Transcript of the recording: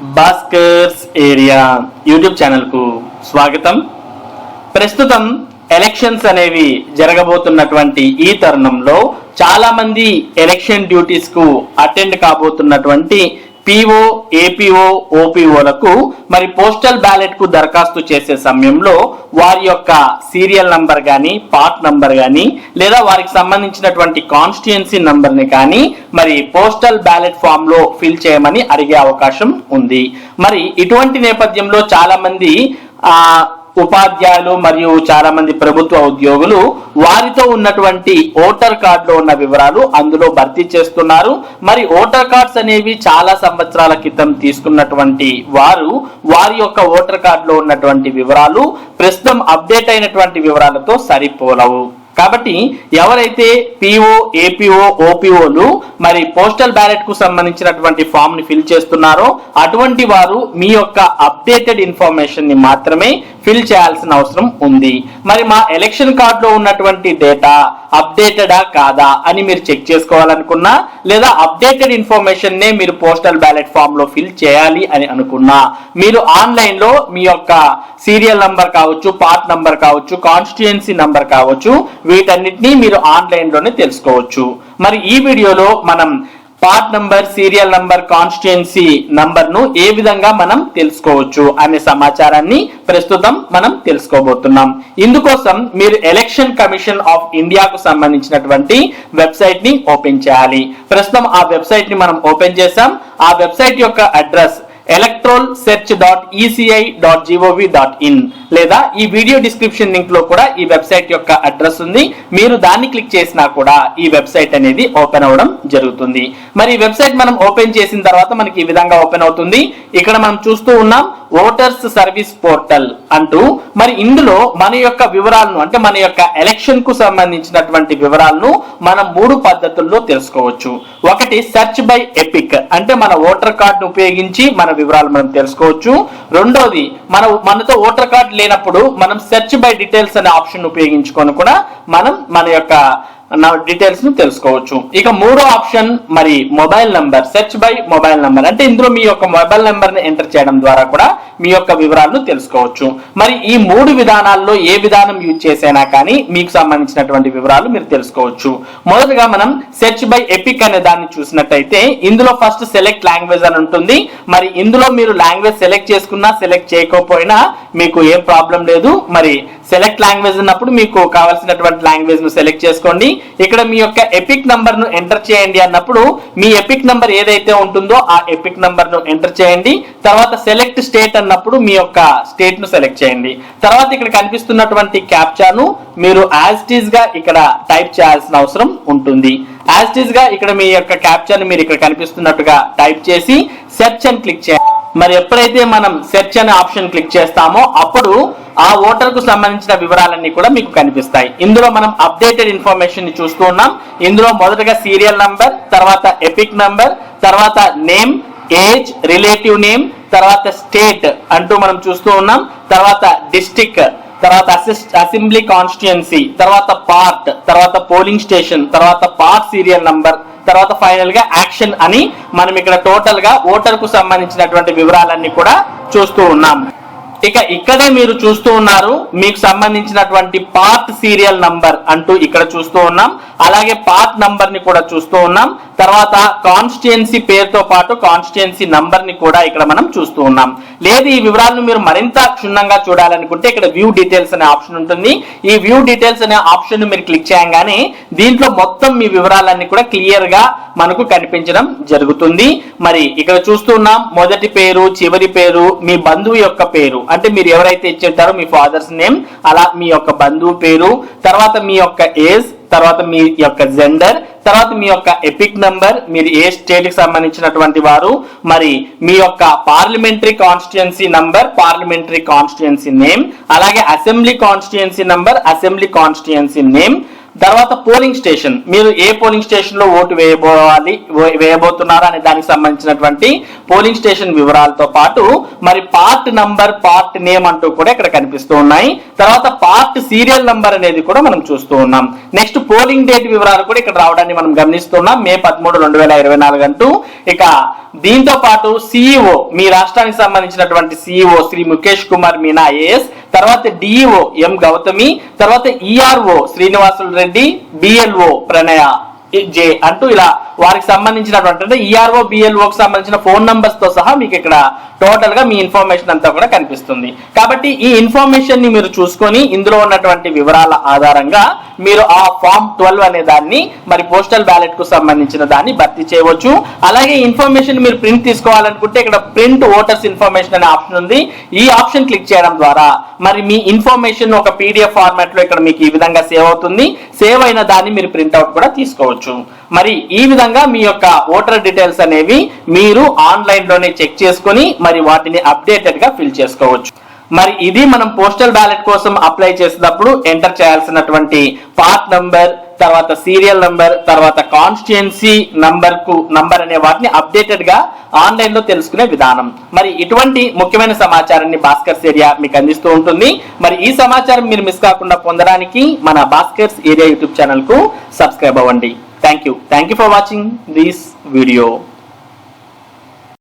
Bhaskar's area YouTube ఛానల్కు స్వాగతం. ప్రస్తుతం ఎలక్షన్స్ అనేవి జరగబోతున్నటువంటి ఈ తరుణంలో చాలా మంది ఎలక్షన్ డ్యూటీస్కు అటెండ్ కాబోతున్నటువంటి పీఓ ఏపీఓ ఓపీఓలకు మరి పోస్టల్ బ్యాలెట్కు దరఖాస్తు చేసే సమయంలో వారి యొక్క సీరియల్ నంబర్ కానీ పార్ట్ నంబర్ కానీ లేదా వారికి సంబంధించినటువంటి కాన్స్టిట్యుయెన్సీ నంబర్ని కానీ మరి పోస్టల్ బ్యాలెట్ ఫామ్లో ఫిల్ చేయమని అడిగే అవకాశం ఉంది. మరి ఇటువంటి నేపథ్యంలో చాలా మంది ఆ ఉపాధ్యాయులు మరియు చాలా మంది ప్రభుత్వ ఉద్యోగులు వారితో ఉన్నటువంటి ఓటర్ కార్డులో ఉన్న వివరాలు అందులో భర్తీ చేస్తున్నారు. మరి ఓటర్ కార్డ్స్ అనేవి చాలా సంవత్సరాల క్రితం తీసుకున్నటువంటి వారు వారి యొక్క ఓటర్ కార్డులో ఉన్నటువంటి వివరాలు ప్రస్తుతం అప్డేట్ అయినటువంటి వివరాలతో సరిపోలవు. కాబట్టి ఎవరైతే పిఓ ఏపీఓ ఓపీఓలు మరి పోస్టల్ బ్యాలెట్కు సంబంధించినటువంటి ఫామ్ని ఫిల్ చేస్తున్నారో అటువంటి వారు మీ యొక్క అప్డేటెడ్ ఇన్ఫర్మేషన్ని మాత్రమే ఫిల్ చేయాల్సిన అవసరం ఉంది. మరి మా ఎలక్షన్ కార్డులో ఉన్నటువంటి డేటా అప్డేటెడా కాదా అని మీరు చెక్ చేసుకోవాలనుకున్నా లేదా అప్డేటెడ్ ఇన్ఫర్మేషన్ నే మీరు పోస్టల్ బ్యాలెట్ ఫామ్లో ఫిల్ చేయాలి అని అనుకున్నా మీరు ఆన్లైన్లో మీ యొక్క సీరియల్ నంబర్ కావచ్చు పార్ట్ నంబర్ కావచ్చు కాన్స్టిట్యుయెన్సీ నంబర్ కావచ్చు వీటన్నిటిని మీరు ఆన్లైన్లోనే తెలుసుకోవచ్చు. మరి ఈ వీడియోలో మనం part number serial number constituency నంబర్ను ఏ విధంగా మనం తెలుసుకోవచ్చు అనే సమాచారాన్ని ప్రస్తుతం మనం తెలుసుకోబోతున్నాం. ఇందుకోసం మీరు ఎలక్షన్ కమిషన్ ఆఫ్ ఇండియాకు సంబంధించినటువంటి వెబ్సైట్ని ఓపెన్ చేయాలి. ప్రస్తుతం ఆ వెబ్సైట్ని మనం ఓపెన్ చేసాం ఆ వెబ్సైట్ యొక్క address electoral search dot ECI dot GOV dot in లేదా ఈ వీడియో డిస్క్రిప్షన్ లింక్లో కూడా ఈ వెబ్సైట్ యొక్క అడ్రస్ ఉంది. మీరు దాన్ని క్లిక్ చేసినా కూడా ఈ వెబ్సైట్ అనేది ఓపెన్ అవ్వడం జరుగుతుంది. మరి ఈ వెబ్సైట్ మనం ఓపెన్ చేసిన తర్వాత మనకి ఈ విధంగా ఓపెన్ అవుతుంది. ఇక్కడ మనం చూస్తూ ఉన్నాం ఓటర్స్ సర్వీస్ పోర్టల్ అంటూ. మరి ఇందులో మన యొక్క వివరాలను అంటే మన యొక్క ఎలక్షన్కు సంబంధించినటువంటి వివరాలను మనం మూడు పద్ధతుల్లో తెలుసుకోవచ్చు. ఒకటి సెర్చ్ బై ఎపిక్ అంటే మన ఓటర్ కార్డును ఉపయోగించి మన వివరాలు మనం తెలుసుకోవచ్చు. రెండోది మన మనతో ఓటర్ కార్డు లేనప్పుడు మనం సెర్చ్ బై డీటెయిల్స్ అనే ఆప్షన్ ఉపయోగించుకొని కూడా మనం మన యొక్క డీటెయిల్స్ను తెలుసుకోవచ్చు. ఇక మూడో ఆప్షన్ మరి mobile number search by mobile number అంటే ఇందులో మీ యొక్క మొబైల్ నంబర్ని ఎంటర్ చేయడం ద్వారా కూడా మీ యొక్క వివరాలను తెలుసుకోవచ్చు. మరి ఈ మూడు విధానాల్లో ఏ విధానం యూజ్ చేసైనా కానీ మీకు సంబంధించినటువంటి వివరాలు మీరు తెలుసుకోవచ్చు. మొదటగా మనం సెర్చ్ బై ఎపిక్ అనే దాన్ని చూసినట్టయితే ఇందులో ఫస్ట్ సెలెక్ట్ లాంగ్వేజ్ అని ఉంటుంది. మరి ఇందులో మీరు లాంగ్వేజ్ సెలెక్ట్ చేసుకున్నా సెలెక్ట్ చేయకపోయినా మీకు ఏం ప్రాబ్లం లేదు. మరి సెలెక్ట్ లాంగ్వేజ్ ఉన్నప్పుడు మీకు కావాల్సినటువంటి లాంగ్వేజ్ను సెలెక్ట్ చేసుకోండి. ఇక్కడ మీ యొక్క ఎపిక్ నంబర్ను ఎంటర్ చేయండి అన్నప్పుడు మీ ఎపిక్ నంబర్ ఏదైతే ఉంటుందో ఆ ఎపిక్ నంబర్ను ఎంటర్ చేయండి. తర్వాత సెలెక్ట్ స్టేట్ అన్నప్పుడు మీ యొక్క స్టేట్ను సెలెక్ట్ చేయండి. తర్వాత ఇక్కడ కనిపిస్తున్నటువంటి క్యాప్చాను మీరు యాజ్గా ఇక్కడ టైప్ చేయాల్సిన అవసరం ఉంటుంది. యాజ్గా ఇక్కడ మీ యొక్క క్యాప్చాను మీరు ఇక్కడ కనిపిస్తున్నట్టుగా టైప్ చేసి సెర్చ్ అని క్లిక్ చేయండి. మరి ఎప్పుడైతే మనం సెర్చ్ అనే ఆప్షన్ క్లిక్ చేస్తామో అప్పుడు ఆ ఓటర్కు సంబంధించిన వివరాలన్నీ కూడా మీకు కనిపిస్తాయి. ఇందులో మనం అప్డేటెడ్ ఇన్ఫర్మేషన్ని చూస్తూ ఉన్నాం. ఇందులో మొదటగా సీరియల్ నంబర్ తర్వాత ఎపిక్ నంబర్ తర్వాత నేమ్ ఏజ్ రిలేటివ్ నేమ్ తర్వాత స్టేట్ అంటూ మనం చూస్తూ ఉన్నాం. తర్వాత డిస్టిక్ తర్వాత అసిస్ట్ అసెంబ్లీ కాన్స్టిట్యుయన్సీ తర్వాత పార్ట్ తర్వాత పోలింగ్ స్టేషన్ తర్వాత పార్ట్ సీరియల్ నంబర్ తర్వాత ఫైనల్గా యాక్షన్ అని మనం ఇక్కడ టోటల్గా ఓటర్కు సంబంధించినటువంటి వివరాలన్నీ కూడా చూస్తూ ఉన్నాం. ఇక ఇక్కడే మీరు చూస్తూ ఉన్నారు. మీకు సంబంధించినటువంటి పార్ట్ సీరియల్ నంబర్ అంటూ ఇక్కడ చూస్తూ ఉన్నాం. అలాగే పార్ట్ నంబర్ని కూడా చూస్తూ ఉన్నాం. తర్వాత కాన్స్టిట్యున్సీ పేరుతో పాటు కాన్స్టిట్యున్సీ నంబర్ని కూడా ఇక్కడ మనం చూస్తూ ఉన్నాం. లేదు ఈ వివరాలను మీరు మరింత క్షుణ్ణంగా చూడాలనుకుంటే ఇక్కడ వ్యూ డీటెయిల్స్ అనే ఆప్షన్ ఉంటుంది. ఈ వ్యూ డీటెయిల్స్ అనే ఆప్షన్ మీరు క్లిక్ చేయగానే దీంట్లో మొత్తం మీ వివరాలన్నీ కూడా క్లియర్గా మనకు కనిపించడం జరుగుతుంది. మరి ఇక్కడ చూస్తున్నాం మొదటి పేరు చివరి పేరు మీ బంధువు యొక్క పేరు అంటే మీరు ఎవరైతే ఇచ్చింటారో మీ ఫాదర్స్ నేమ్ అలా మీ యొక్క బంధువు పేరు తర్వాత మీ యొక్క ఏజ్ తర్వాత మీ యొక్క జెండర్ తర్వాత మీ యొక్క ఎపిక్ నంబర్ మీరు ఏ స్టేట్కి సంబంధించినటువంటి వారు మరి మీ యొక్క parliamentary constituency number parliamentary constituency name అలాగే assembly constituency number assembly constituency name తర్వాత పోలింగ్ స్టేషన్. మీరు ఏ పోలింగ్ స్టేషన్లో ఓటు వేయబోవాలి వే- వేయబోతున్నారా అనే దానికి సంబంధించినటువంటి పోలింగ్ స్టేషన్ వివరాలతో పాటు మరి పార్ట్ నంబర్ పార్ట్ నేమ్ అంటూ కూడా ఇక్కడ కనిపిస్తూ ఉన్నాయి. తర్వాత పార్ట్ సీరియల్ నంబర్ అనేది కూడా మనం చూస్తూ ఉన్నాం. నెక్స్ట్ పోలింగ్ డేట్ వివరాలు కూడా ఇక్కడ రావడాన్ని మనం గమనిస్తున్నాం మే పదమూడు రెండు వేల ఇరవై నాలుగు అంటూ. ఇక దీంతో పాటు సిఇఓ మీ రాష్ట్రానికి సంబంధించినటువంటి సిఇఓ శ్రీ ముఖేష్ కుమార్ మీనా ఐఏఎస్ తర్వాత డిఈఓ ఎం గౌతమి తర్వాత ఈఆర్ఓ శ్రీనివాసులు రెడ్డి బిఎల్ఓ ప్రణయ జే అంటూ ఇలా వారికి సంబంధించినటువంటి అంటే ఈఆర్ఓ బిఎల్ఓకి సంబంధించిన ఫోన్ నంబర్స్తో సహా మీకు ఇక్కడ టోటల్గా మీ ఇన్ఫర్మేషన్ అంతా కూడా కనిపిస్తుంది. కాబట్టి ఈ ఇన్ఫర్మేషన్ని మీరు చూసుకొని ఇందులో ఉన్నటువంటి వివరాల ఆధారంగా మీరు ఆ ఫామ్ ట్వెల్వ్ అనే దాన్ని మరి పోస్టల్ బ్యాలెట్కు సంబంధించిన దాన్ని భర్తీ చేయవచ్చు. అలాగే ఇన్ఫర్మేషన్ మీరు ప్రింట్ తీసుకోవాలనుకుంటే ఇక్కడ ప్రింట్ ఓటర్స్ ఇన్ఫర్మేషన్ అనే ఆప్షన్ ఉంది. ఈ ఆప్షన్ క్లిక్ చేయడం ద్వారా మరి మీ ఇన్ఫర్మేషన్ ఒక పీడిఎఫ్ ఫార్మాట్లో ఇక్కడ మీకు ఈ విధంగా సేవ్ అవుతుంది. సేవ్ అయిన దాన్ని మీరు ప్రింట్అవుట్ కూడా తీసుకోవచ్చు. మరి ఈ విధంగా మీ యొక్క ఓటర్ డీటెయిల్స్ అనేవి మీరు ఆన్లైన్లోనే చెక్ చేసుకొని మరి వాటిని అప్డేటెడ్గా ఫిల్ చేసుకోవచ్చు. మరి ఇది మనం పోస్టల్ బ్యాలెట్ కోసం అప్లై చేసినప్పుడు ఎంటర్ చేయాల్సినటువంటి పార్ట్ నంబర్ తర్వాత సీరియల్ నంబర్ తర్వాత కాన్స్టిట్యున్సీ నంబర్కు నంబర్ అనే వాటిని అప్డేటెడ్గా ఆన్లైన్లో తెలుసుకునే విధానం. మరి ఇటువంటి ముఖ్యమైన సమాచారాన్ని భాస్కర్స్ ఏరియా మీకు అందిస్తూ ఉంటుంది. మరి ఈ సమాచారం మీరు మిస్ కాకుండా పొందడానికి మన భాస్కర్స్ ఏరియా యూట్యూబ్ ఛానల్కు సబ్స్క్రైబ్ అవ్వండి. Thank you thank you for watching this video